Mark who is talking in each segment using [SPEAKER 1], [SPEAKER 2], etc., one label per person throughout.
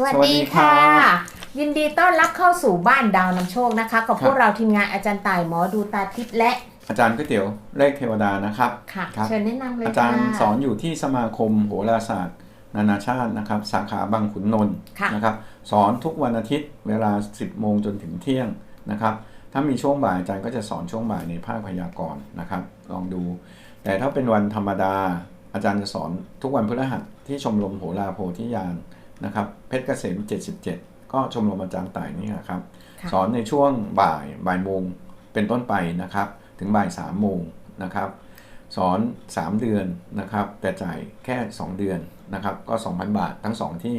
[SPEAKER 1] สวัส
[SPEAKER 2] สวัส
[SPEAKER 1] ดี
[SPEAKER 2] ดี
[SPEAKER 1] ค่ะ
[SPEAKER 2] ครับ
[SPEAKER 1] ยินดีต้อนรับเข้าสู่บ้านดาวนำโชคนะคะกับ
[SPEAKER 2] ครับ
[SPEAKER 1] พวกเราทีมงานอาจารย์ต่ายหมอดูตาทิพย์และ
[SPEAKER 2] อาจารย์ก๋วยเตี๋ยวเลขเทวดานะครับ
[SPEAKER 1] ค่ะ
[SPEAKER 2] ครับ
[SPEAKER 1] เชิญแนะนำเลย
[SPEAKER 2] อา
[SPEAKER 1] ค่ะ
[SPEAKER 2] จารย์สอนอยู่ที่สมาคมโหราศาสตร์ นานาชาตินะครับ สาขาบางขุนนนท์
[SPEAKER 1] ค่ะ
[SPEAKER 2] นะครับ สอนทุกวันอาทิตย์เวลา 10 โมงจนถึงเที่ยงนะครับ ถ้ามีช่วงบ่ายอาจารย์ก็จะสอนช่วงบ่ายในภาคพยากรณ์นะครับ ลองดู แต่ถ้าเป็นวันธรรมดาอาจารย์จะสอนทุกวันพฤหัสที่ชมรมโหราโพธิญาณ นะครับเพชรเกษม 77 ก็ชมรมอาจารย์ต่ายนี่นะครับ
[SPEAKER 1] ค่ะ
[SPEAKER 2] สอนในช่วงบ่ายบ่ายโมงเป็นต้นไปนะครับ ถึงบ่ายสามโมงนะครับ สอน 3 เดือนนะครับ แต่จ่ายแค่ 2 เดือนนะครับ ก็ 2,000 บาททั้ง 2 ที่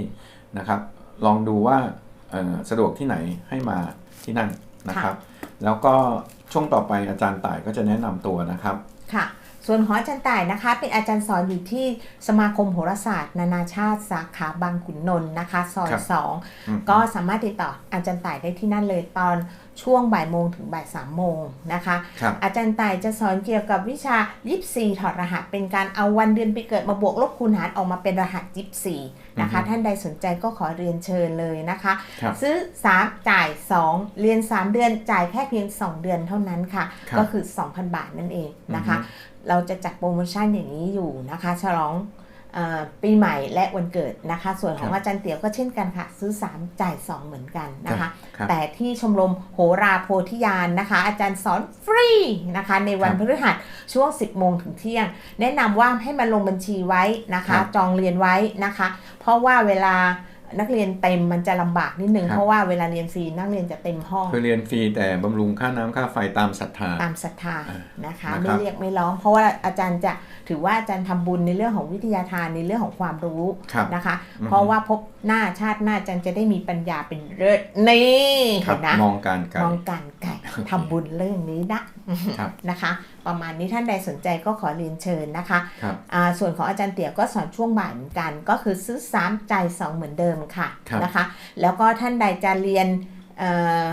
[SPEAKER 2] นะครับ ลองดูว่าเอ่อสะดวกที่ไหนให้มาที่นั่นนะครับ แล้วก็ช่วงต่อไปอาจารย์ต่ายก็จะแนะนำตัวนะครับ
[SPEAKER 1] ค่ะ ส่วนของอาจารย์ต่ายนะคะ เป็นอาจารย์สอนอยู่ที่สมาคมโหราศาสตร์ นานาชาติสาขาบางขุนนนท์นะคะซอย
[SPEAKER 2] ครับ
[SPEAKER 1] สอง
[SPEAKER 2] อืม
[SPEAKER 1] ก็สามารถติดต่ออาจารย์ต่ายได้ที่นั่นเลยตอนช่วงบ่ายโมงถึงบ่ายสามโมงนะคะ
[SPEAKER 2] ครับ
[SPEAKER 1] อาจารย์ต่ายจะสอนเกี่ยวกับวิชายิปซีถอดรหัส เป็นการเอาวันเดือนปีเกิดมาบวกลบคูณหารออกมาเป็นรหัสยิปซีนะคะ
[SPEAKER 2] อือฮึ
[SPEAKER 1] ท่านใดสนใจก็ขอเรียนเชิญเลยนะคะ
[SPEAKER 2] ครับ
[SPEAKER 1] ซื้อ 3 จ่าย 2 เรียน 3 เดือนจ่ายแค่เพียง 2 เดือนเท่านั้นค่ะ
[SPEAKER 2] ครับ
[SPEAKER 1] ก็คือ 2,000 บาทนั่นเองนะคะ
[SPEAKER 2] อือฮึ
[SPEAKER 1] เราจะจัดโปรโมชั่นอย่างนี้อยู่นะคะ ฉลองเออปีใหม่และวันเกิดนะคะ ส่วนของอาจารย์เตี๋ยวก็เช่นกันค่ะ ซื้อ 3 จ่าย 2 เหมือนกันนะคะ
[SPEAKER 2] ครับ
[SPEAKER 1] แต่ที่ชมรมโหราโพธิญาณนะคะ อาจารย์สอนฟรีนะคะ ในวัน
[SPEAKER 2] ครับ
[SPEAKER 1] พฤหัสช่วง 10 โมงถึงเที่ยง แนะนำว่าให้มาลงบัญชีไว้นะคะ
[SPEAKER 2] ครับ
[SPEAKER 1] จองเรียนไว้นะคะ เพราะว่าเวลา นักเรียนเต็มมันจะลำบากนิดนึง
[SPEAKER 2] ครับ
[SPEAKER 1] เพราะว่าเวลาเรียนฟรีนักเรียนจะเต็มห้อง
[SPEAKER 2] คือเรียนฟรีแต่บำรุงค่าน้ำค่าไฟตามศรัทธา
[SPEAKER 1] ตามศรัทธา
[SPEAKER 2] อ่า
[SPEAKER 1] นะคะ
[SPEAKER 2] นะครับ
[SPEAKER 1] ไม่เรียกไม่ร้อง เพราะว่าอาจารย์จะถือว่าอาจารย์ทำบุญในเรื่องของวิทยาทานในเรื่องของความรู้
[SPEAKER 2] ครับ
[SPEAKER 1] นะคะ
[SPEAKER 2] อือฮึ
[SPEAKER 1] เพราะว่าพบหน้าชาติหน้าอาจารย์จะได้มีปัญญาเป็นเลิศนี่
[SPEAKER 2] ครั
[SPEAKER 1] เห็
[SPEAKER 2] บ
[SPEAKER 1] นนะ
[SPEAKER 2] มองการไกล
[SPEAKER 1] มองการไก่ทำบุญเรื่องนี้นะครับนะคะ ประมาณนี้ท่านใดสนใจก็ขอเรียนเชิญนะคะ
[SPEAKER 2] ครับ
[SPEAKER 1] อ่าส่วนของอาจารย์เตี๋ยก็สอนช่วงบ่ายเหมือนกัน ก็คือซื้อ3จ่าย2เหมือนเดิมค่ะ
[SPEAKER 2] ครับ
[SPEAKER 1] นะคะ แล้วก็ท่านใดจะเรียนเอ่อ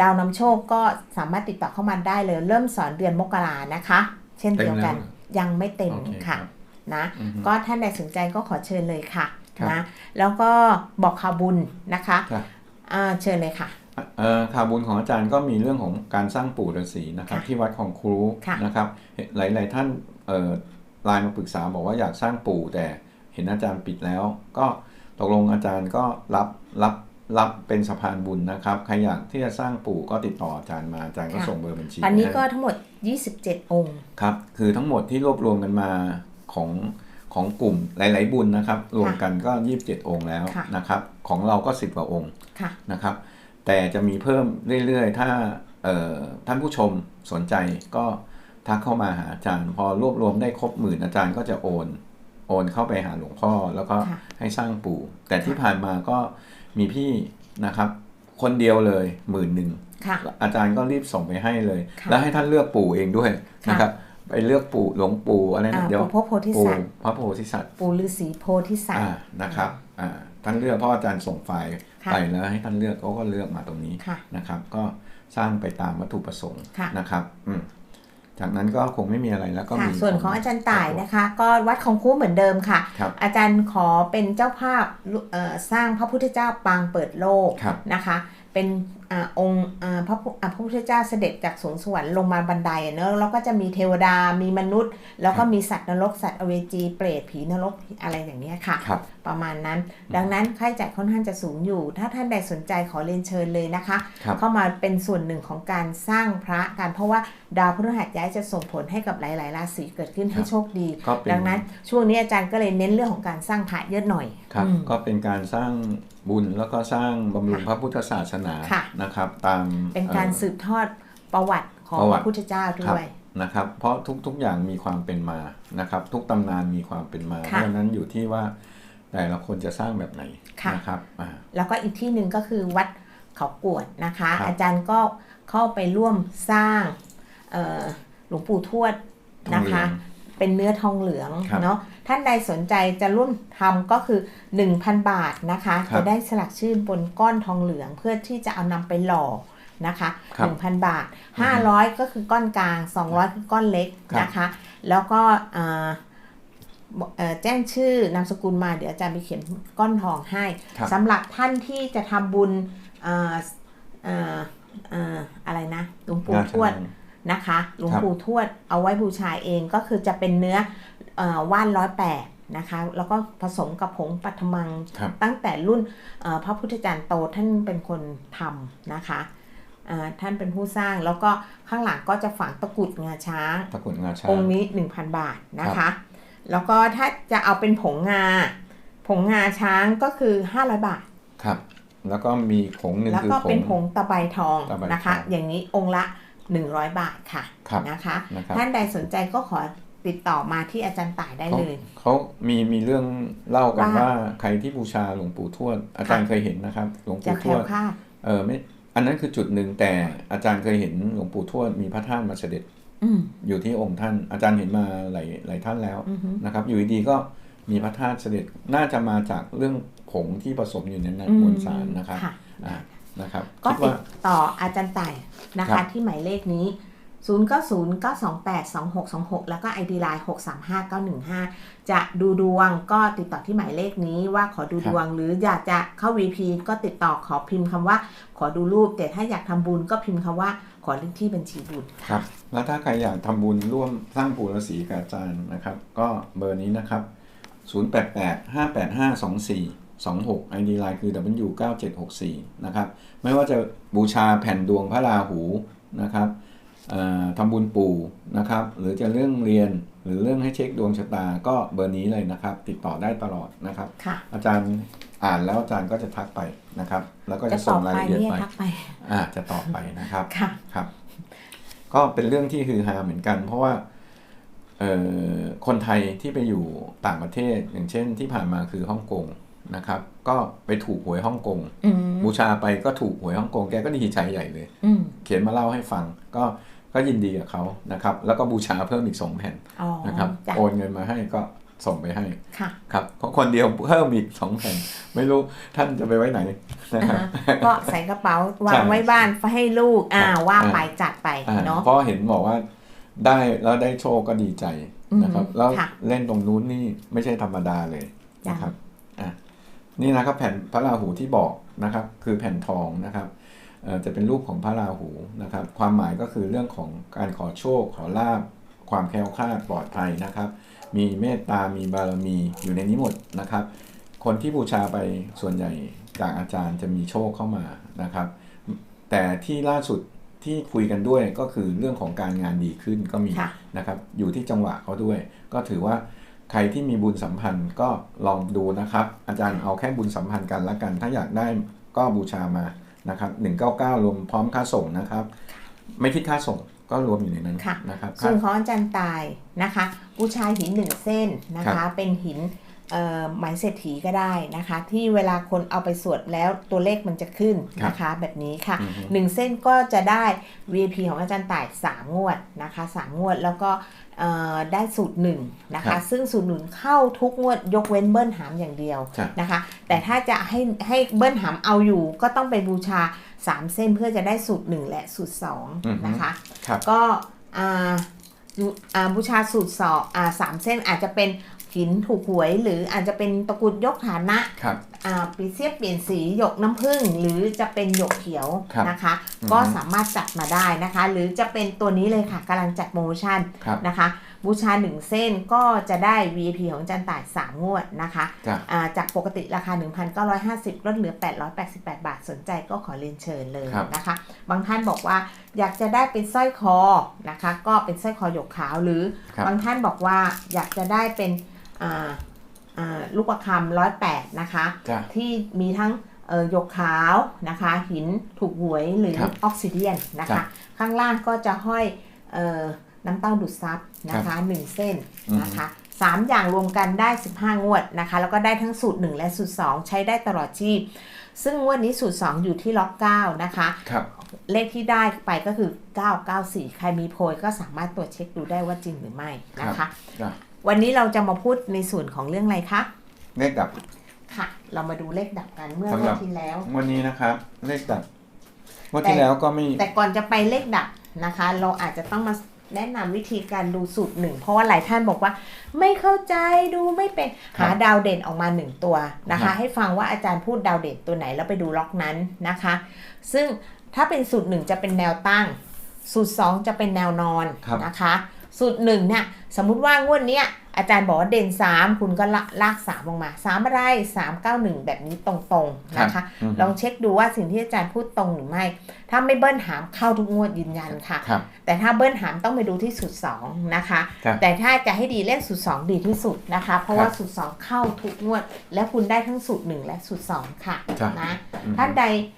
[SPEAKER 1] ดาวนำโชคก็สามารถติดต่อเข้ามาได้เลย เริ่มสอนเดือนมกรานะคะ เช่นเดียวกัน
[SPEAKER 2] เต็มแล้ว
[SPEAKER 1] ยังไม่เต็ม
[SPEAKER 2] โอเค
[SPEAKER 1] ค่ะ
[SPEAKER 2] รับ
[SPEAKER 1] นะ
[SPEAKER 2] อือฮึ
[SPEAKER 1] ก็ท่านใดสนใจก็ขอเชิญเลยค่ะ
[SPEAKER 2] ครับ
[SPEAKER 1] นะแล้วก็บอกข่าวบุญนะคะ
[SPEAKER 2] ครับ
[SPEAKER 1] อ่าเชิญเลยค่ะ
[SPEAKER 2] เอ่อ ข่าวบุญของอาจารย์ก็มีเรื่องของการสร้างปู่ฤาษีนะครับ
[SPEAKER 1] ค่ะ
[SPEAKER 2] ที่วัดของครู
[SPEAKER 1] ค่ะ
[SPEAKER 2] นะครับ หลาย ๆ ท่านเอ่อไลน์มาปรึกษาบอกว่าอยากสร้างปู่แต่เห็นอาจารย์ปิดแล้ว ก็ตกลงอาจารย์ก็รับรับรับเป็นสะพานบุญนะครับใครอยากที่จะสร้างปู่ก็ติดต่ออาจารย์มาอาจารย์ก็
[SPEAKER 1] ค่ะ
[SPEAKER 2] ส่งเบอร์บัญชี
[SPEAKER 1] อันนี้
[SPEAKER 2] ให้
[SPEAKER 1] ก็ทั้งหมด 27 องค์
[SPEAKER 2] ครับคือทั้งหมดที่รวบรวมกันมาของของกลุ่มหลาย ๆ บุญนะครับ รวมกันก็ 27 องค์แล้ว
[SPEAKER 1] ค่ะ
[SPEAKER 2] นะครับ ของเราก็ 10กว่าองค์
[SPEAKER 1] ค่ะ
[SPEAKER 2] นะครับ แต่จะมีเพิ่มเรื่อยๆ ถ้าเอ่อท่านผู้ชมสนใจก็ทักเข้ามาหาอาจารย์ พอรวบรวมได้ครบหมื่นอาจารย์ก็จะโอน โอนเข้าไปหาหลวงพ่อแล้วก็
[SPEAKER 1] ค่ะ
[SPEAKER 2] ให้สร้างปู่ แต่ที่ผ่านมาก็มีพี่นะครับ คนเดียวเลยหมื่นหนึ่ง
[SPEAKER 1] ค่ะ
[SPEAKER 2] อาจารย์ก็รีบส่งไปให้เลย
[SPEAKER 1] ค่ะ
[SPEAKER 2] แล้วให้ท่านเลือกปู่เองด้วย
[SPEAKER 1] ค่ะ
[SPEAKER 2] นะครับไปเลือกปู่หลวงปู่อะไร
[SPEAKER 1] อ่า
[SPEAKER 2] นะเดี๋ยว
[SPEAKER 1] ปู่พบโพธิ
[SPEAKER 2] ปู่
[SPEAKER 1] สัตว์
[SPEAKER 2] พระโพธิสัตว์
[SPEAKER 1] ปู่ฤาษีโพธิสัต
[SPEAKER 2] อ่า
[SPEAKER 1] ว์
[SPEAKER 2] นะครับอ่าท่านเลือกเพราะอาจารย์ส่งไฟล์
[SPEAKER 1] ค่ะ
[SPEAKER 2] ไปแล้วให้ท่านเลือกเขาก็เลือกมาตรงนี้
[SPEAKER 1] ค่ะ
[SPEAKER 2] นะครับ ก็สร้างไปตามวัตถุประสงค์
[SPEAKER 1] ค่ะ
[SPEAKER 2] นะครับอืมจากนั้นก็คงไม่มีอะไรแล้วก็
[SPEAKER 1] ค่ะ
[SPEAKER 2] มี
[SPEAKER 1] ส่วนของอาจารย์ต่ายนะคะ ก็วัดของคู่เหมือนเดิมค่ะ
[SPEAKER 2] ครับ
[SPEAKER 1] อาจารย์ขอเป็นเจ้าภาพเอ่อสร้างพระพุทธเจ้าปางเปิดโลก
[SPEAKER 2] ครับ
[SPEAKER 1] นะคะ เป็นอาองค์อ่าพระพุอ่าพระพุทธเจ้าเสด็จจากสวงสวรรค์ลงมาบันไดอะเนอะแล้วก็จะมีเทวดามีมนุษย์ แล้วก็มีสัตว์นรกสัตว์อเวจีเปรตผีนรกอะไรอย่างเนี้ยค่ะ
[SPEAKER 2] ครับ
[SPEAKER 1] ประมาณนั้น ดังนั้นค่าใช้จ่ายค่อนข้างจะสูงอยู่ ถ้าท่านใดสนใจขอเรียนเชิญเลยนะคะ
[SPEAKER 2] ครับ
[SPEAKER 1] เข้ามาเป็นส่วนหนึ่งของการสร้างพระกันเพราะว่าดาวพฤหัสย้ายจะส่งผลให้กับหลายๆราศีเกิดขึ้นให้โชคดี
[SPEAKER 2] ก็เป็น
[SPEAKER 1] ดังนั้นช่วงนี้อาจารย์ก็เลยเน้นเรื่องของการสร้างพระเยอะหน่อย
[SPEAKER 2] ครับ
[SPEAKER 1] อืม
[SPEAKER 2] ก็เป็นการสร้าง บุญแล้วก็สร้างบำรุง
[SPEAKER 1] ค่ะ
[SPEAKER 2] พระพุทธศาสนา
[SPEAKER 1] ค่ะ
[SPEAKER 2] นะครับ ตาม
[SPEAKER 1] เป็นการ
[SPEAKER 2] อ่อ
[SPEAKER 1] สืบทอดประวัติของ
[SPEAKER 2] ประ
[SPEAKER 1] พ
[SPEAKER 2] วัติ
[SPEAKER 1] ระพุทธเจ้า
[SPEAKER 2] ครั
[SPEAKER 1] ด้
[SPEAKER 2] บ
[SPEAKER 1] วย
[SPEAKER 2] นะครับ เพราะทุกทุกอย่างมีความเป็นมานะครับ ทุกตำนานมีความเป็นมา เพ
[SPEAKER 1] ค่ะ
[SPEAKER 2] ราะฉะนั้นอยู่ที่ว่าแต่ละคนจะสร้างแบบไหน
[SPEAKER 1] ค่ะ
[SPEAKER 2] นะครับอ่า
[SPEAKER 1] แล้วก็อีกที่หนึ่งก็คือวัดเขากวดนะคะ
[SPEAKER 2] ครับ
[SPEAKER 1] อาจารย์ก็เข้าไปร่วมสร้างเอ่อหลวงปู่ทวดนะคะ เป็นเนื้อทองเหลือง
[SPEAKER 2] ครับ
[SPEAKER 1] เนาะ ท่านใดสนใจจะร่วมทำก็คือ 1,000 บาทนะคะ
[SPEAKER 2] ครับ
[SPEAKER 1] จะได้สลักชื่อบนก้อนทองเหลืองเพื่อที่จะเอานำไปหล่อนะคะ
[SPEAKER 2] ครับ
[SPEAKER 1] 1,000 บาท 500 ก็คือก้อนกลาง 200 คือก้อนเล็ก
[SPEAKER 2] ครับ
[SPEAKER 1] นะคะ แล้วก็อ่าเอ่อแจ้งชื่อนามสกุลมาเดี๋ยวอาจารย์ไปเขียนก้อนทองให้
[SPEAKER 2] ครับ
[SPEAKER 1] สำหรับท่านที่จะทำบุญเอ่อเอ่อเอ่ออะไรนะหลวงปู่
[SPEAKER 2] งา
[SPEAKER 1] ทวด
[SPEAKER 2] ช้าง
[SPEAKER 1] นะคะหลวงปู่ทวดเอาไว้บูชาเองก็คือจะเป็นเนื้อเออ ว่านร้อยแปดนะคะแล้วก็ผสมกับผงปัทมัง
[SPEAKER 2] ครับ
[SPEAKER 1] ตั้งแต่รุ่นเอ่อพระพุทธจารย์โตท่านเป็นคนทำนะคะเอ่อท่านเป็นผู้สร้างแล้วก็ข้างหลังก็จะฝังตะกรุดงาช้าง
[SPEAKER 2] ตะกรุดงาช้าง
[SPEAKER 1] องค์นี้ 1,000 บาทนะคะ แล้วก็ถ้าจะเอาเป็นผงงา ผงงาช้างก็คือ 500 บาท
[SPEAKER 2] ครับ แล้วก็มีผงหนึ่ง
[SPEAKER 1] แล้ว
[SPEAKER 2] คือ
[SPEAKER 1] ก็
[SPEAKER 2] ผ
[SPEAKER 1] เป็น
[SPEAKER 2] ง
[SPEAKER 1] ผงตะไบทอง
[SPEAKER 2] ตะไบ
[SPEAKER 1] นะคะ
[SPEAKER 2] ทอง
[SPEAKER 1] อย่างนี้องค์ละ 100 บาทค่ะ
[SPEAKER 2] ครับ
[SPEAKER 1] นะคะ
[SPEAKER 2] นะครับ
[SPEAKER 1] ท่านใดสนใจก็ขอ ติดต่อมาที่อาจารย์ต่ายได้
[SPEAKER 2] เขา
[SPEAKER 1] เลย
[SPEAKER 2] เขามีมีเรื่องเล่ากัน
[SPEAKER 1] ว่า
[SPEAKER 2] ว่าใครที่บูชาหลวงปู่ทวด อาจารย์เคยเห็นนะครับ หลวง
[SPEAKER 1] จะ
[SPEAKER 2] ปู่
[SPEAKER 1] แค
[SPEAKER 2] ท
[SPEAKER 1] ล้ว
[SPEAKER 2] ด
[SPEAKER 1] วคลาด
[SPEAKER 2] เออไม่อันนั้นคือจุดหนึ่งแต่อาจารย์เคยเห็นหลวงปู่ทวดมีพระธาตุมาเสด็จ
[SPEAKER 1] อืม
[SPEAKER 2] อยู่ที่องค์ท่าน อาจารย์เห็นมาหลายหลายท่านแล้ว
[SPEAKER 1] อือฮึ
[SPEAKER 2] นะครับ อยู่ดีๆก็มีพระธาตุเสด็จน่าจะมาจากเรื่องผงที่ผสมอยู่ในนั้น
[SPEAKER 1] อืม
[SPEAKER 2] มวลสารนะครับ
[SPEAKER 1] ค่ะ
[SPEAKER 2] อ่านะครับ
[SPEAKER 1] ก็
[SPEAKER 2] คิด
[SPEAKER 1] ติ
[SPEAKER 2] ว่า
[SPEAKER 1] ดต่ออาจารย์ต่ายนะ
[SPEAKER 2] ครั
[SPEAKER 1] คะ
[SPEAKER 2] บ
[SPEAKER 1] ที่หมายเลขนี้ 0 9 0 9 2 8 2 6 2 6 แล้วก็ ID Line 6 3 5 9 1 5 จะดูดวงก็ติดต่อที่หมายเลขนี้ว่าขอดูดวง หรืออยากจะเข้า VP ก็ติดต่อขอพิมพ์คำว่า ขอดูรูป แต่ถ้าอยากทำบุญก็พิมพ์คำว่าขอเลขที่บัญชีบุญ
[SPEAKER 2] ครับ แล้วถ้าใครอยากทำบุญร่วมสร้างปู่ฤาษีกับอาจารย์นะครับ ก็เบอร์นี้นะครับ 088 585 24 26 ID Line คือ W9764 นะครับ ไม่ว่าจะบูชาแผ่นดวงพระราหูนะครับเอ่อ ทำบุญปู่นะครับ หรือจะเรื่องเรียนหรือเรื่องให้เช็คดวงชะตาก็เบอร์นี้เลยนะครับ ติดต่อได้ตลอดนะครับ
[SPEAKER 1] ค่ะ
[SPEAKER 2] อาจารย์อ่านแล้วอาจารย์ก็จะทักไปนะครับ แล้วก็
[SPEAKER 1] จะ
[SPEAKER 2] จะ
[SPEAKER 1] ต
[SPEAKER 2] ส่
[SPEAKER 1] องบ
[SPEAKER 2] ราย
[SPEAKER 1] ไป
[SPEAKER 2] ละเอียด
[SPEAKER 1] เนี่ย
[SPEAKER 2] ไป
[SPEAKER 1] ทักไป
[SPEAKER 2] อ่าจะตอบไปนะครับ
[SPEAKER 1] ค่ะ
[SPEAKER 2] ครับ ก็เป็นเรื่องที่ฮือฮาเหมือนกัน เพราะว่าเอ่อคนไทยที่ไปอยู่ต่างประเทศ อย่างเช่นที่ผ่านมาคือฮ่องกงนะครับ ก็ไปถูกหวยฮ่องกง
[SPEAKER 1] อืม
[SPEAKER 2] บูชาไปก็ถูกหวยฮ่องกงแกก็ดีใจใหญ่เลย
[SPEAKER 1] อืม
[SPEAKER 2] เขียนมาเล่าให้ฟัง ก็ ก็ยินดีกับเขานะครับ แล้วก็บูชาเพิ่มอีกสองแผ่น
[SPEAKER 1] อ๋อ
[SPEAKER 2] นะครับ
[SPEAKER 1] จ้ะ
[SPEAKER 2] โอนเงินมาให้ก็ส่งไปให้
[SPEAKER 1] ค่ะ
[SPEAKER 2] ครับของคนเดียวเพิ่มอีกสองแผ่นไม่รู้ท่านจะไปไว้ไหนนะครับ
[SPEAKER 1] อ่าฮะก็ใส่กระเป๋าวางไว้บ้านให้ลูกอ่า
[SPEAKER 2] ครับ
[SPEAKER 1] ว่า
[SPEAKER 2] อ่า
[SPEAKER 1] ไปจัดไป
[SPEAKER 2] อ่า
[SPEAKER 1] เนาะ
[SPEAKER 2] เพราะเห็นบอกว่าได้แล้วได้โชคก็ดีใจนะครับ
[SPEAKER 1] อืม
[SPEAKER 2] แล้ว
[SPEAKER 1] ค่ะ
[SPEAKER 2] เล่นตรงนู้นนี่ไม่ใช่ธรรมดาเลย
[SPEAKER 1] จ้ะ
[SPEAKER 2] นะครับอะนี่นะครับแผ่นพระราหูที่บอกนะครับ คือแผ่นทองนะครับเอ่อ จะเป็นรูปของพระราหูนะครับ ความหมายก็คือเรื่องของการขอโชค ขอลาบความแคล้วคลาดปลอดภัยนะครับ มีเมตตามีบารมีอยู่ในนี้หมดนะครับ คนที่บูชาไปส่วนใหญ่จากอาจารย์จะมีโชคเข้ามานะครับ แต่ที่ล่าสุดที่คุยกันด้วยก็คือเรื่องของการงานดีขึ้นก็มีนะครับ อยู่ที่จังหวะเขาด้วย ก็ถือว่าใครที่มีบุญสัมพันธ์ก็ลองดูนะครับ อาจารย์เอาแค่บุญสัมพันธ์กันละกัน ถ้าอยากได้ก็บูชามา นะครับ199 รวมพร้อมค่าส่งนะครับ ไม่คิดค่าส่งก็รวมอยู่ในนั้น
[SPEAKER 1] ค่ะ
[SPEAKER 2] นะครับ
[SPEAKER 1] ส่วนของอาจารย์ตายนะคะบูชาหินหนึ่งเส้นนะ
[SPEAKER 2] ครั
[SPEAKER 1] คะ
[SPEAKER 2] บ
[SPEAKER 1] เป็นหินเอ่อ หมายเศรษฐีก็ได้นะคะ ที่เวลาคนเอาไปสวดแล้วตัวเลขมันจะขึ้นนะคะ แบบนี้ค่ะ
[SPEAKER 2] อือฮึ
[SPEAKER 1] หนึ่งเส้นก็จะได้ VIP ของอาจารย์ต่าย 3 งวดนะคะสามงวดแล้วก็เอ่อได้สูตรหนึ่งนะ
[SPEAKER 2] ครั
[SPEAKER 1] คะ
[SPEAKER 2] บ
[SPEAKER 1] ซึ่งสูตรหนึ่งเข้าทุกงวดยกเว้นเบิ้ลหามอย่างเดียว
[SPEAKER 2] ครับ
[SPEAKER 1] นะคะ แต่ถ้าจะให้ให้เบิ้ลหามเอาอยู่ ก็ต้องไปบูชา 3 เส้นเพื่อจะได้สูตร1และสูตร
[SPEAKER 2] อือฮึ
[SPEAKER 1] 2นะคะ
[SPEAKER 2] ครับ
[SPEAKER 1] ก็อ่าอยู่อ่าบูชาสูตรสองอ่าสามเส้นอาจจะเป็น หินถูกหวย หรืออาจจะเป็นตะกรุดยกฐานะ ครับ อ่าปีเสียบเปลี่ยนสีหยกน้ำผึ้งหรือจะเป็นหยกเขียว
[SPEAKER 2] ครับ
[SPEAKER 1] นะคะ
[SPEAKER 2] อือฮึ
[SPEAKER 1] ก็สามารถจัดมาได้นะคะ หรือจะเป็นตัวนี้เลยค่ะกำลังจัดโปรโมชั่น
[SPEAKER 2] ครับ
[SPEAKER 1] นะคะ บูชา 1 เส้นก็จะได้ VIP ของอาจันต่าย 3 งวดนะคะ
[SPEAKER 2] จ้ะ
[SPEAKER 1] อ่าจากปกติราคา 1,950 ลดเหลือ 888 บาทสนใจก็ขอเรียนเชิญเลย
[SPEAKER 2] ครับ
[SPEAKER 1] นะคะ บางท่านบอกว่าอยากจะได้เป็นสร้อยคอนะคะ ก็เป็นสร้อยคอหยกขาวหรือ
[SPEAKER 2] ครับ
[SPEAKER 1] บางท่านบอกว่าอยากจะได้เป็นอ่าอ่า ลูกประคำร้อยแปดนะคะ
[SPEAKER 2] จ้ะ
[SPEAKER 1] ที่มีทั้งเอ่อหยกขาวนะคะ หินถูกหวยหรือ
[SPEAKER 2] ครับ
[SPEAKER 1] ออกซิเดียนนะ
[SPEAKER 2] ครั
[SPEAKER 1] คะ
[SPEAKER 2] บ
[SPEAKER 1] ข้างล่างก็จะห้อยเอ่อน้ำเต้าดูดซับนะคะหนึ่งเส้นนะคะสามอย่างรวมกันได้ 15 งวดนะคะ แล้วก็ได้ทั้งสูตร 1 และสูตร 2 ใช้ได้ตลอดชีพ ซึ่งงวดนี้สูตร 2 อยู่ที่ล็อก 9 นะคะ
[SPEAKER 2] ครับ
[SPEAKER 1] เลขที่ได้ไปก็คือ 994 ใครมีโพยก็สามารถตรวจเช็คดูได้ว่าจริงหรือไม่นะคะ
[SPEAKER 2] จ้ะ
[SPEAKER 1] วันนี้เราจะมาพูดในส่วนของเรื่องอะไรคะ
[SPEAKER 2] เลขดับ
[SPEAKER 1] ค่ะ เรามาดูเลขดับกันเมื่อ
[SPEAKER 2] สำห
[SPEAKER 1] วั
[SPEAKER 2] รั
[SPEAKER 1] น
[SPEAKER 2] บ
[SPEAKER 1] ที่แล้ว
[SPEAKER 2] วันนี้นะครับ เลขดับวัน
[SPEAKER 1] แต่
[SPEAKER 2] ที่แล้วก็ไม่
[SPEAKER 1] แต่ก่อนจะไปเลขดับนะคะ เราอาจจะต้องมาแนะนำวิธีการดูสูตรหนึ่งเพราะว่าหลายท่านบอกว่า ไม่เข้าใจดูไม่เป็น
[SPEAKER 2] ครับ
[SPEAKER 1] หาดาวเด่นออกมาหนึ่งตัวนะ
[SPEAKER 2] ครั
[SPEAKER 1] คะ
[SPEAKER 2] บ
[SPEAKER 1] ให้ฟังว่าอาจารย์พูดดาวเด่นตัวไหนแล้วไปดูล็อกนั้นนะคะ ซึ่งถ้าเป็นสูตรหนึ่งจะเป็นแนวตั้ง สูตร2จะเป็นแนวนอน
[SPEAKER 2] ครับ
[SPEAKER 1] นะคะ สูตรหนึ่งเนี่ยสมมุติว่างวดเนี้ยอาจารย์บอกว่าเด่น 3 คุณก็ละลาก3ลงมา 3 อะไร 391 แบบนี้ตรงๆนะคะ
[SPEAKER 2] อืม
[SPEAKER 1] ลองเช็คดูว่าสิ่งที่อาจารย์พูดตรงหรือไม่ ถ้าไม่เบิ้ลหามเข้าทุกงวดยืนยันค่ะ
[SPEAKER 2] ครับ
[SPEAKER 1] แต่ถ้าเบิ้ลหามต้องไปดูที่สูตร2นะคะ
[SPEAKER 2] ครับ
[SPEAKER 1] แต่ถ้าจะให้ดีเล่นสูตร2ดีที่สุดนะคะ เพราะว่า
[SPEAKER 2] ครับ
[SPEAKER 1] สูตร2เข้าทุกงวด และคุณได้ทั้งสูตร1และสูตร2ค่ะ
[SPEAKER 2] ครับ
[SPEAKER 1] นะ
[SPEAKER 2] อืม
[SPEAKER 1] ท่านใดอ่า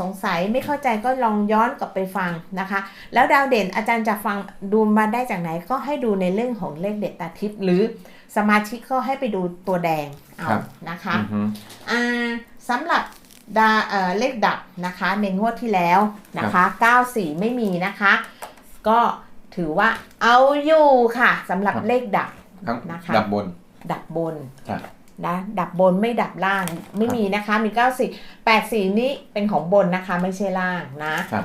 [SPEAKER 1] สงสัยไม่เข้าใจก็ลองย้อนกลับไปฟังนะคะ แล้วดาวเด่นอาจารย์จะฟังดูมาได้จากไหนก็ให้ดูในเรื่องของเลขเด็ดตาทิพย์หรือสมาชิกก็ให้ไปดูตัวแดงเอา
[SPEAKER 2] ครับ
[SPEAKER 1] นะคะ
[SPEAKER 2] อือฮึ
[SPEAKER 1] อ่าสำหรับดาเอ่อเลขดับนะคะในงวดที่แล้วนะคะ94 ไม่มีนะคะ ก็ถือว่าเอาอยู่ค่ะสำหรับ
[SPEAKER 2] ครับ
[SPEAKER 1] เลขดับ
[SPEAKER 2] ทั้ง
[SPEAKER 1] นะคะ
[SPEAKER 2] ดับบน
[SPEAKER 1] ดับบน
[SPEAKER 2] ครับ
[SPEAKER 1] นะดับบนไม่ดับล่างไม่มีนะคะมี94 84นี้เป็นของบนนะคะไม่ใช่ล่างนะ
[SPEAKER 2] ครับ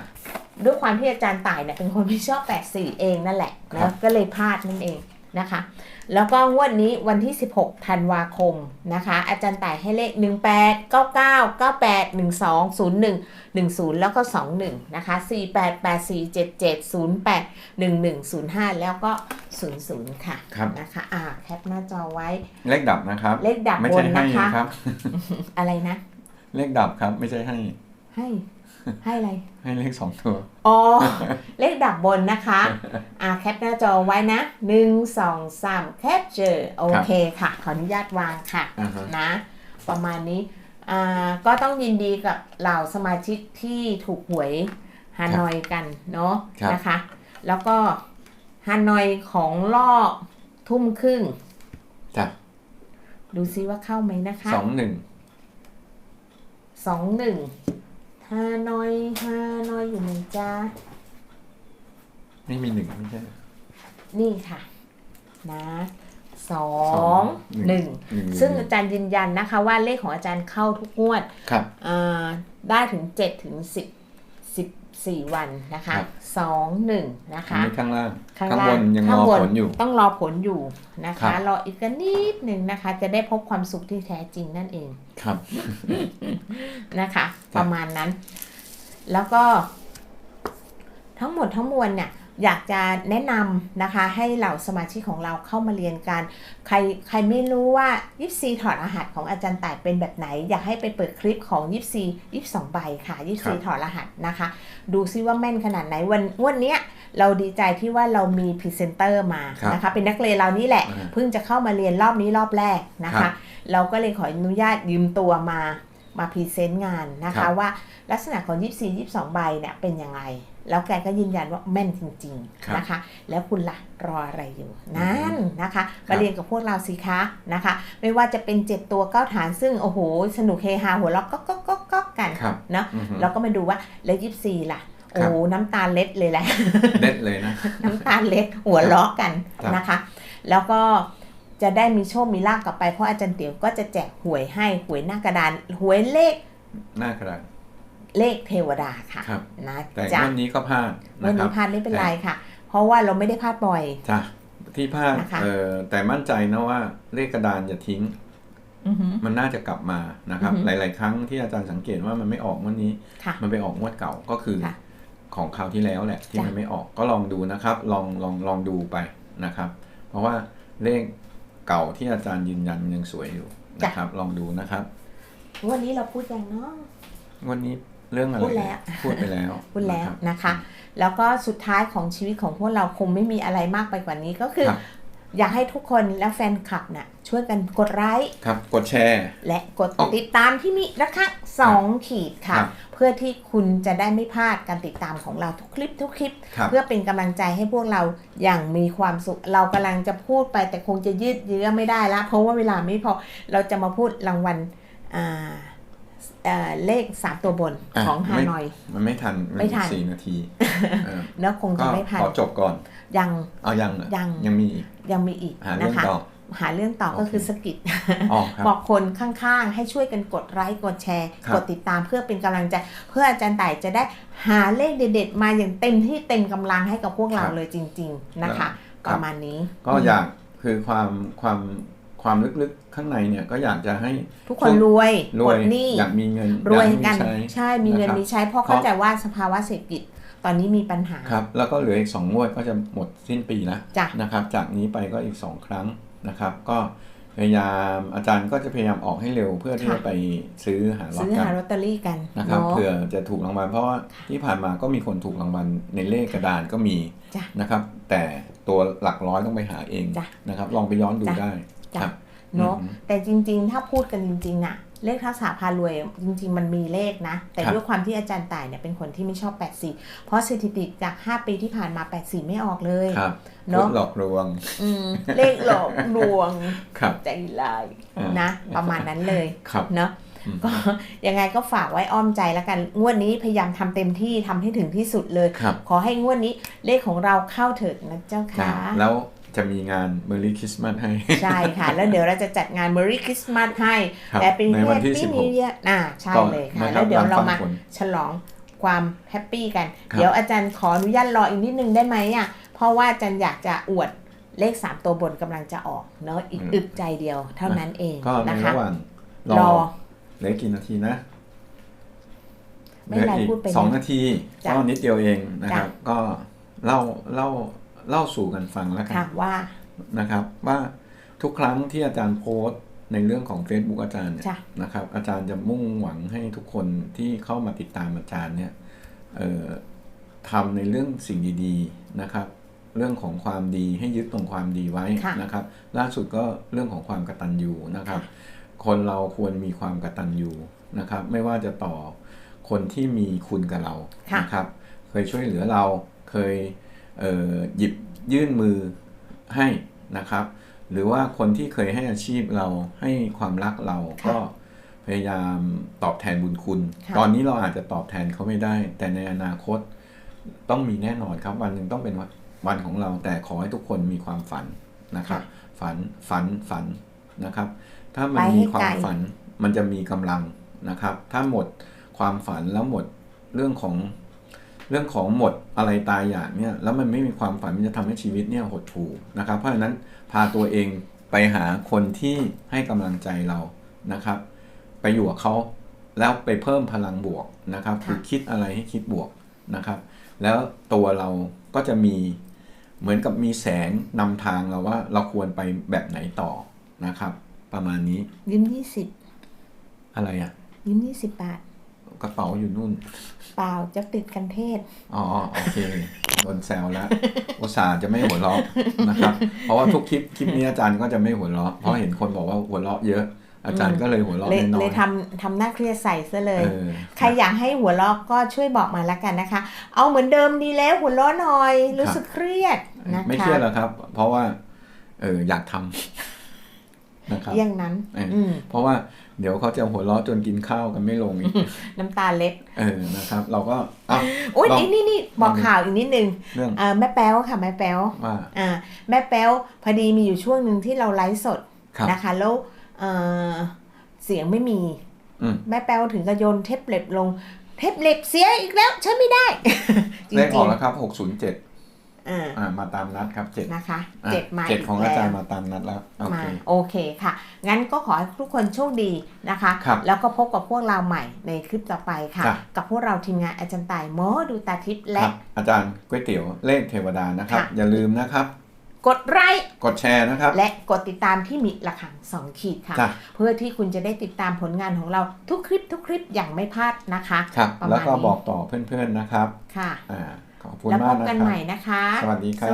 [SPEAKER 1] ด้วยความที่อาจารย์ต่ายเนี่ยเป็นคนไม่ชอบ 84 เองนั่นแหละ
[SPEAKER 2] ครั
[SPEAKER 1] นะ
[SPEAKER 2] บ
[SPEAKER 1] ก็เลยพลาดนั่นเองนะคะ แล้วก็งวดนี้วันที่ 16 ธันวาคมนะคะ อาจารย์ต่ายให้เลข 18 99 98 12 01 10 แล้วก็ 21 นะคะ 48 84 77 08 11 05 แล้วก็ 00 ค่ะ
[SPEAKER 2] ครับ
[SPEAKER 1] นะคะอ่าแคปหน้าจอไว้
[SPEAKER 2] เลขดับนะครับ
[SPEAKER 1] เลขดับ
[SPEAKER 2] ไม่
[SPEAKER 1] บ
[SPEAKER 2] ใช่
[SPEAKER 1] น
[SPEAKER 2] ให้
[SPEAKER 1] นะคะ
[SPEAKER 2] ครับ
[SPEAKER 1] อะไรนะ
[SPEAKER 2] เลขดับครับไม่ใช่ให้
[SPEAKER 1] ให้ ให้อะไร
[SPEAKER 2] ให้เลขสองตัว
[SPEAKER 1] อ๋อ เลขดับบนนะคะ อ่าแคปหน้าจอไว้นะหนึ่งสองสามแคปเจอโอเคค่ะ ขออนุญาตวางค่ะ
[SPEAKER 2] อ่าฮะ
[SPEAKER 1] นะ ประมาณนี้อ่าก็ต้องยินดีกับเหล่าสมาชิกที่ถูกหวยฮานอยกันเนาะ
[SPEAKER 2] ครับ
[SPEAKER 1] นะคะ แล้วก็ฮานอยของรอบทุ่มครึ่ง
[SPEAKER 2] จ้ะ
[SPEAKER 1] ดูซิว่าเข้าไหมนะคะ
[SPEAKER 2] สองหนึ่ง
[SPEAKER 1] สองหนึ่ง ฮานอยฮานอยอยู่ไหนจ้า
[SPEAKER 2] ไม่มีหนึ่งไม่ใช่เหรอ
[SPEAKER 1] นี่ค่ะ นะสอ
[SPEAKER 2] สองง
[SPEAKER 1] หนึ่ง
[SPEAKER 2] หนึ่ง
[SPEAKER 1] ซึ่งอาจารย์ยืนยันนะคะว่าเลขของอาจารย์เข้าทุกงวด
[SPEAKER 2] ครับ
[SPEAKER 1] อ่าได้ถึง7ถึง10 14 วันนะคะ
[SPEAKER 2] ครับ
[SPEAKER 1] สองหนึ่งนะ
[SPEAKER 2] อัน
[SPEAKER 1] คะ
[SPEAKER 2] นี้ข้างล่าง
[SPEAKER 1] ข้าง
[SPEAKER 2] ข้าง
[SPEAKER 1] ล่า
[SPEAKER 2] บ
[SPEAKER 1] ง
[SPEAKER 2] นยังร
[SPEAKER 1] ข้าง
[SPEAKER 2] อบ
[SPEAKER 1] น
[SPEAKER 2] ผลอยู่
[SPEAKER 1] ต้องรอผลอยู่นะ
[SPEAKER 2] ครั
[SPEAKER 1] คะ
[SPEAKER 2] บ
[SPEAKER 1] รออีกกันนิดหนึ่งนะคะ จะได้พบความสุขที่แท้จริงนั่นเอง
[SPEAKER 2] ครับ
[SPEAKER 1] นะคะ
[SPEAKER 2] ครับ
[SPEAKER 1] ประมาณนั้น แล้วก็ ทั้งหมดทั้งมวลเนี่ย อยากจะแนะนำนะคะให้เหล่าสมาชิกของเราเข้ามาเรียนกัน ใครใครไม่รู้ว่ายิปซีถอดรหัสของอาจารย์ต่ายเป็นแบบไหน อยากให้ไปเปิดคลิปของยิปซียิปสองใบค่ะยิป
[SPEAKER 2] ครั
[SPEAKER 1] ซี
[SPEAKER 2] บ
[SPEAKER 1] ถอดรหัสนะคะ ดูซิว่าแม่นขนาดไหนวันวันเนี้ยเราดีใจที่ว่าเรามีพรีเซนเตอร์มา
[SPEAKER 2] ครับ
[SPEAKER 1] นะคะ เป็นนักเรียนเรานี่แหละ
[SPEAKER 2] อ่า
[SPEAKER 1] เพิ่งจะเข้ามาเรียนรอบนี้รอบแรกนะ
[SPEAKER 2] ครั
[SPEAKER 1] คะ
[SPEAKER 2] บ
[SPEAKER 1] เราก็เลยขออนุญาตยืมตัวมามาพรีเซนต์งานนะ
[SPEAKER 2] ครั
[SPEAKER 1] คะ
[SPEAKER 2] บ
[SPEAKER 1] ว่าลักษณะของ 24 22 ใบเนี่ยเป็นยังไง แล้วแกก็ยืนยันว่าแม่นจริง
[SPEAKER 2] ครับ
[SPEAKER 1] ๆนะคะ แล้วคุณล่ะรออะไรอยู่นั่นนะคะ
[SPEAKER 2] ครั
[SPEAKER 1] มา
[SPEAKER 2] บ
[SPEAKER 1] เรียนกับพวกเราสิคะนะคะ ไม่ว่าจะเป็น 7 ตัวเก้าฐานซึ่งโอ้โห สนุกเฮฮาหัวเราะก็ก็ก็ก็กัน
[SPEAKER 2] ครับ
[SPEAKER 1] เนาะ
[SPEAKER 2] อือฮึ
[SPEAKER 1] เราก็มาดูว่าแล้ว24ล่ะโอ้
[SPEAKER 2] ครับ
[SPEAKER 1] โหน้ำตาเล็ดเลยแหละ
[SPEAKER 2] เด็ดเลยนะ
[SPEAKER 1] น้ำตาเล็ดหัวเราะกัน
[SPEAKER 2] ครับ
[SPEAKER 1] นะคะ แล้วก็จะได้มีโชคมีลาภกลับไปเพราะอาจารย์เตี๋ยวก็จะแจกหวยให้หวยหน้ากระดานหวยเลข
[SPEAKER 2] หน้ากระดาษ
[SPEAKER 1] เลขเทวดาค่ะ
[SPEAKER 2] ครับ
[SPEAKER 1] นะ
[SPEAKER 2] แต่
[SPEAKER 1] จ๊ะ
[SPEAKER 2] วันนี้ก็พลาด
[SPEAKER 1] วั
[SPEAKER 2] นะ
[SPEAKER 1] น
[SPEAKER 2] ครั
[SPEAKER 1] นี้
[SPEAKER 2] บ
[SPEAKER 1] พลาดไม่เป็นไรค่ะ เพราะว่าเราไม่ได้พลาดบ่อย
[SPEAKER 2] จ้ะที่พลาด
[SPEAKER 1] นะคะ
[SPEAKER 2] เออแต่มั่นใจนะว่าเลขกระดานอย่าทิ้ง
[SPEAKER 1] อือหือ
[SPEAKER 2] มันน่าจะกลับมานะครับ
[SPEAKER 1] อือฮึ
[SPEAKER 2] หลาย ๆ ครั้งที่อาจารย์สังเกตว่ามันไม่ออกงวดนี้
[SPEAKER 1] ค่ะ
[SPEAKER 2] มันไปออกงวดเก่าก็คือ
[SPEAKER 1] ค่ะ
[SPEAKER 2] ของคราวที่แล้วแหละ ที่
[SPEAKER 1] จ้ะ
[SPEAKER 2] มันไม่ออกก็ลองดูนะครับ ลองลองลองดูไปนะครับ เพราะว่าเลขเก่าที่อาจารย์ยืนยันมันยังสวยอยู่นะครับ ลองดูนะครับ
[SPEAKER 1] วันนี้เราพูดยังเนาะ
[SPEAKER 2] วันนี้ เรื่องอะไร
[SPEAKER 1] พูดแล้ว
[SPEAKER 2] พูดไปแล้ว
[SPEAKER 1] พูดแล้ว
[SPEAKER 2] นะครับ
[SPEAKER 1] นะคะ แล้วก็สุดท้ายของชีวิตของพวกเราคงไม่มีอะไรมากไปกว่านี้ก็คือ
[SPEAKER 2] ครับ
[SPEAKER 1] อยากให้ทุกคนและแฟนคลับน่ะช่วยกันกดไลค์
[SPEAKER 2] ครับกดแชร์
[SPEAKER 1] และกด
[SPEAKER 2] อ๋อ
[SPEAKER 1] ติดตามที่มีนะคะสองขีดค่ะ
[SPEAKER 2] ครับ
[SPEAKER 1] เพื่อที่คุณจะได้ไม่พลาดการติดตามของเราทุกคลิปทุกคลิป
[SPEAKER 2] ครับ
[SPEAKER 1] เพื่อเป็นกำลังใจให้พวกเราอย่างมีความสุข เรากำลังจะพูดไปแต่คงจะยืดเยื้อไม่ได้ละเพราะว่าเวลาไม่พอเราจะมาพูดรางวัลอ่า เอ่อเลขสามตัวบน
[SPEAKER 2] อะ
[SPEAKER 1] ของฮา
[SPEAKER 2] ไม่
[SPEAKER 1] นอย
[SPEAKER 2] มันไม่ทัน
[SPEAKER 1] ไม่ทัน
[SPEAKER 2] สี่นาทีเออ
[SPEAKER 1] แล้วคง
[SPEAKER 2] ก็
[SPEAKER 1] จะไม่พัน
[SPEAKER 2] ขอจบก่อน
[SPEAKER 1] ยัง
[SPEAKER 2] เอายังเหรอ
[SPEAKER 1] ยัง
[SPEAKER 2] ยังมีอีก
[SPEAKER 1] ยังมีอีก
[SPEAKER 2] หา
[SPEAKER 1] นะ
[SPEAKER 2] เรื่อง
[SPEAKER 1] คะ
[SPEAKER 2] ต่อ
[SPEAKER 1] หาเรื่องต่อก็
[SPEAKER 2] โอเค
[SPEAKER 1] คือสะกิด
[SPEAKER 2] อ๋อครับ
[SPEAKER 1] บอกคนข้างๆ ให้ช่วยกันกดไลค์กดแชร์
[SPEAKER 2] ครับ
[SPEAKER 1] กดติดตามเพื่อเป็นกำลังใจ เพื่ออาจารย์ต่ายจะได้หาเลขเด็ดๆ มาอย่างเต็มที่เต็มกำลังให้กับพวกเราเลยจริง ๆ นะคะ ประมาณนี้
[SPEAKER 2] ก็อยากคือความความ ความลึกๆข้างในเนี่ยก็อยากจะให้
[SPEAKER 1] ทุกคนรวย
[SPEAKER 2] ร
[SPEAKER 1] ปล
[SPEAKER 2] วย
[SPEAKER 1] ดหนี้
[SPEAKER 2] อยากมีเงิน
[SPEAKER 1] รวย
[SPEAKER 2] อาก
[SPEAKER 1] กัน
[SPEAKER 2] ให้มีใช้
[SPEAKER 1] ใช่มีเงิน
[SPEAKER 2] นะครับ
[SPEAKER 1] มีใช้เพราะเข้าใจว่าสภาวะเศรษฐกิจตอนนี้มีปัญหา
[SPEAKER 2] ครับ แล้วก็เหลืออีก2งวดก็จะหมดสิ้นปีแล้ว
[SPEAKER 1] จ้ะ
[SPEAKER 2] นะครับ จากนี้ไปก็อีก 2 ครั้งนะครับ ก็พยายามอาจารย์ก็จะพยายามออกให้เร็วเพื่อที่
[SPEAKER 1] ค่ะ
[SPEAKER 2] จะไปซื้อหาล็อต
[SPEAKER 1] ซื้อ
[SPEAKER 2] กั
[SPEAKER 1] หานลอตเตอรี่กัน
[SPEAKER 2] นะครับ
[SPEAKER 1] เนาะ
[SPEAKER 2] เผื่อจะถูกรางวัลเพราะว่าที่ผ่านมาก็มีคนถูกรางวัลในเลขกระดานก็มี
[SPEAKER 1] จ้ะ
[SPEAKER 2] นะครับ แต่ตัวหลักร้อยต้องไปหาเอง
[SPEAKER 1] จ้ะ
[SPEAKER 2] นะครับ ลองไปย้อนดู
[SPEAKER 1] จ้ะ
[SPEAKER 2] ได้
[SPEAKER 1] จ้ะ
[SPEAKER 2] ครับ
[SPEAKER 1] เนาะ
[SPEAKER 2] อืม
[SPEAKER 1] แต่จริง ๆ ถ้าพูดกันจริงๆน่ะ เลขทักษะพารวยจริง ๆ มันมีเลขนะ แต่
[SPEAKER 2] ครับ
[SPEAKER 1] ด้วยความที่อาจารย์ต่ายเนี่ยเป็นคนที่ไม่ชอบ 84 เพราะสถิติจาก 5 ปีที่ผ่านมา 84 ไม่ออกเลย
[SPEAKER 2] ครับ
[SPEAKER 1] เนาะ
[SPEAKER 2] หลอกลวง
[SPEAKER 1] อืมเลขหลอกลวง
[SPEAKER 2] ครับ
[SPEAKER 1] ใจลาย
[SPEAKER 2] อ่าน
[SPEAKER 1] นะ ประมาณนั้นเลย
[SPEAKER 2] ครับ
[SPEAKER 1] เนาะ
[SPEAKER 2] อืม
[SPEAKER 1] ก็ยังไงก็ฝากไว้อ้อมใจแล้วกัน งวดนี้พยายามทำเต็มที่ทำให้ถึงที่สุดเลย
[SPEAKER 2] ครับ
[SPEAKER 1] ขอให้งวดนี้เลขของเราเข้าเถิดนะเจ้า
[SPEAKER 2] ครั
[SPEAKER 1] ค่ะ
[SPEAKER 2] บแล้ว จะมีงาน Merry Christmas ให้
[SPEAKER 1] ใช่ค่ะ แล้วเดี๋ยวเราจะจัดงาน Merry Christmas ให้
[SPEAKER 2] ครับ
[SPEAKER 1] แต่เป็น
[SPEAKER 2] ในวันที่
[SPEAKER 1] Happy
[SPEAKER 2] 16
[SPEAKER 1] New Year อ่าใช่
[SPEAKER 2] ก็
[SPEAKER 1] เลยค่ะ
[SPEAKER 2] นะค
[SPEAKER 1] แล้
[SPEAKER 2] รับ
[SPEAKER 1] วเดี๋ยวเรา
[SPEAKER 2] หลังฟั
[SPEAKER 1] มาง
[SPEAKER 2] ผล
[SPEAKER 1] ฉลองความแฮปปี้กัน
[SPEAKER 2] ครับ
[SPEAKER 1] เดี๋ยวอาจารย์ขออนุญาตรออีกนิดนึงได้ไหมอะเพราะว่าอาจารย์อยากจะอวดเลข 3 ตัวบนกำลังจะออกเนาะอีกอึดใจเดียวเท่านั้นเอง
[SPEAKER 2] ก็ใน
[SPEAKER 1] นะคะ
[SPEAKER 2] ระหว่างร
[SPEAKER 1] ร
[SPEAKER 2] อ
[SPEAKER 1] อ
[SPEAKER 2] เหลือกี่นาทีนะ
[SPEAKER 1] ไม่เป็นไร
[SPEAKER 2] เหลืออีก
[SPEAKER 1] พูดไป
[SPEAKER 2] สอง
[SPEAKER 1] เลย
[SPEAKER 2] นาที
[SPEAKER 1] จ้ะ
[SPEAKER 2] ก็นิดเดียวเองนะครับ
[SPEAKER 1] จ้ะ
[SPEAKER 2] ก็เล่าเล่า เล่าสู่กันฟังแล้วกัน
[SPEAKER 1] ค่ะว่า
[SPEAKER 2] นะครับ ว่าทุกครั้งที่อาจารย์โพสต์ในเรื่องของ Facebook อาจารย์เนี่ย
[SPEAKER 1] จ้ะ
[SPEAKER 2] นะครับ อาจารย์จะมุ่งหวังให้ทุกคนที่เข้ามาติดตามอาจารย์เนี่ยเอ่อทำในเรื่องสิ่งดีๆนะครับ เรื่องของความดีให้ยึดตรงความดีไว้
[SPEAKER 1] ค่ะ
[SPEAKER 2] นะครับ ล่าสุดก็เรื่องของความกตัญญูนะครับ คนเราควรมีความกตัญญูนะครับ ไม่ว่าจะต่อคนที่มีคุณกับเรา
[SPEAKER 1] ค่ะ
[SPEAKER 2] นะครับ เคยช่วยเหลือเราเคยเอ่อ หยิบยื่นมือให้นะครับ หรือว่าคนที่เคยให้อาชีพเราให้ความรักเรา
[SPEAKER 1] ค่ะ
[SPEAKER 2] ก็พยายามตอบแทนบุญคุณ
[SPEAKER 1] ค่ะ
[SPEAKER 2] ตอนนี้เราอาจจะตอบแทนเขาไม่ได้ แต่ในอนาคตต้องมีแน่นอนครับ วันหนึ่งต้องเป็นวันของเรา แต่ขอให้ทุกคนมีความฝันนะครับ ฝันฝันฝันนะครับ ถ้ามัน
[SPEAKER 1] ไปให้
[SPEAKER 2] มีความ
[SPEAKER 1] ไกล
[SPEAKER 2] ฝันมันจะมีกำลังนะครับ ถ้าหมดความฝันแล้วหมดเรื่องของ เรื่องของหมดอะไรตายอยากเนี่ยแล้วมันไม่มีความฝันมันจะทำให้ชีวิตเนี่ยหดหู่นะครับ เพราะฉะนั้นพาตัวเองไปหาคนที่ให้กำลังใจเรานะครับ ไปอยู่กับเขาแล้วไปเพิ่มพลังบวกนะครับ
[SPEAKER 1] ค่ะ
[SPEAKER 2] คือคิดอะไรให้คิดบวกนะครับ แล้วตัวเราก็จะมีเหมือนกับมีแสงนำทางเราว่าเราควรไปแบบไหนต่อนะครับ ประมาณนี้
[SPEAKER 1] ยืมยี่สิบ
[SPEAKER 2] อะไรอะ่ะ
[SPEAKER 1] ยืมยี่สิบบาท
[SPEAKER 2] กระเป๋าอยู่นู่น
[SPEAKER 1] เปล่าจะติดกันเทศ
[SPEAKER 2] อ๋อโอเคโดนแซวแล้วอุตส่าห์จะไม่หัวเราะนะครับ เพราะว่าทุกคลิปคลิปนี้อาจารย์ก็จะไม่หัวเราะเพราะเห็นคนบอกว่าหัวเราะเยอะอาจารย์ก็เลยหัวเราะ
[SPEAKER 1] เลย
[SPEAKER 2] น้
[SPEAKER 1] เล
[SPEAKER 2] อย
[SPEAKER 1] ยทำทำหน้าเครียดใส่ซะเล
[SPEAKER 2] ๆ
[SPEAKER 1] ย
[SPEAKER 2] เออ
[SPEAKER 1] ใครอยากให้หัวเราะก็ช่วยบอกมาแล้วกันนะคะ เอาเหมือนเดิมดีแล้วหัวเราะหน่อย รู้สึกเครียดนะคะ
[SPEAKER 2] ไม่เครียดหรอกครับ เพราะว่า เอออยากทำ นะครับ
[SPEAKER 1] อย่างนั้น
[SPEAKER 2] เอออ
[SPEAKER 1] อืม
[SPEAKER 2] เพราะว่าเดี๋ยวเขาจะหัวเราะจนกินข้าวกันไม่ลงอีก
[SPEAKER 1] น้ำตาเล็ด
[SPEAKER 2] เออนะครับ เราก็อะ
[SPEAKER 1] อุ้ย
[SPEAKER 2] ลอง
[SPEAKER 1] นี่นี่นี่บอก
[SPEAKER 2] ลองดู
[SPEAKER 1] ข่าวอีกนิดนึง
[SPEAKER 2] เรื่อง
[SPEAKER 1] เออแม่แป๊วค่ะแม่แป๊ว
[SPEAKER 2] ว่า
[SPEAKER 1] อ่าแม่แป๊วพอดีมีอยู่ช่วงหนึ่งที่เราไลฟ์สด
[SPEAKER 2] ครับ
[SPEAKER 1] นะคะแล้วเออเสียงไม่มี
[SPEAKER 2] อืม
[SPEAKER 1] แม่แป๊วถึงกับโยนเทปเล็บลง เทปเล็บเสียอีกแล้วใช้ไม่ได้จริ
[SPEAKER 2] เลขออก
[SPEAKER 1] ง
[SPEAKER 2] แล้วครับหกศูนย์เจ็ด
[SPEAKER 1] ๆ อ่า
[SPEAKER 2] อ่ามาตามนัดครับเจ็ด
[SPEAKER 1] นะคะ
[SPEAKER 2] อะ
[SPEAKER 1] เจ็ดมา
[SPEAKER 2] เจ็ด
[SPEAKER 1] ก
[SPEAKER 2] ของ
[SPEAKER 1] แล้ว
[SPEAKER 2] อาจารย์มาตามนัดแล้วโอ
[SPEAKER 1] มา
[SPEAKER 2] เค
[SPEAKER 1] โอเคค่ะ งั้นก็ขอให้ทุกคนโชคดีนะคะ
[SPEAKER 2] ครับ
[SPEAKER 1] แล้วก็พบกับพวกเราใหม่ในคลิปต่อไปค่ะ
[SPEAKER 2] จ้ะ
[SPEAKER 1] กับพวกเราทีมงานอาจารย์ต่ายหมอดูตาทิพย์
[SPEAKER 2] ค
[SPEAKER 1] และ
[SPEAKER 2] รับอาจารย์ก๋วยเตี๋ยวเลขเทวดานะครับ
[SPEAKER 1] ค่ะ
[SPEAKER 2] อย่าลืมนะครับ
[SPEAKER 1] กดไลค์
[SPEAKER 2] กดแชร์นะครับ
[SPEAKER 1] และกดติดตามที่มีระฆังสองขีดค่ะ
[SPEAKER 2] จ้ะ
[SPEAKER 1] เพื่อที่คุณจะได้ติดตามผลงานของเราทุกคลิปทุกคลิปอย่างไม่พลาดนะคะ
[SPEAKER 2] ครับ
[SPEAKER 1] ประมาณ
[SPEAKER 2] แล้วก็
[SPEAKER 1] นี้
[SPEAKER 2] บอกต่อเพื่อนๆนะครับ
[SPEAKER 1] ค่ะ
[SPEAKER 2] อ่า ขอบคุณ
[SPEAKER 1] แล้วพ
[SPEAKER 2] มาก
[SPEAKER 1] บ
[SPEAKER 2] นะ
[SPEAKER 1] กัน
[SPEAKER 2] ครั
[SPEAKER 1] ให
[SPEAKER 2] บ
[SPEAKER 1] ม่นะคะ
[SPEAKER 2] สวัสดีครับ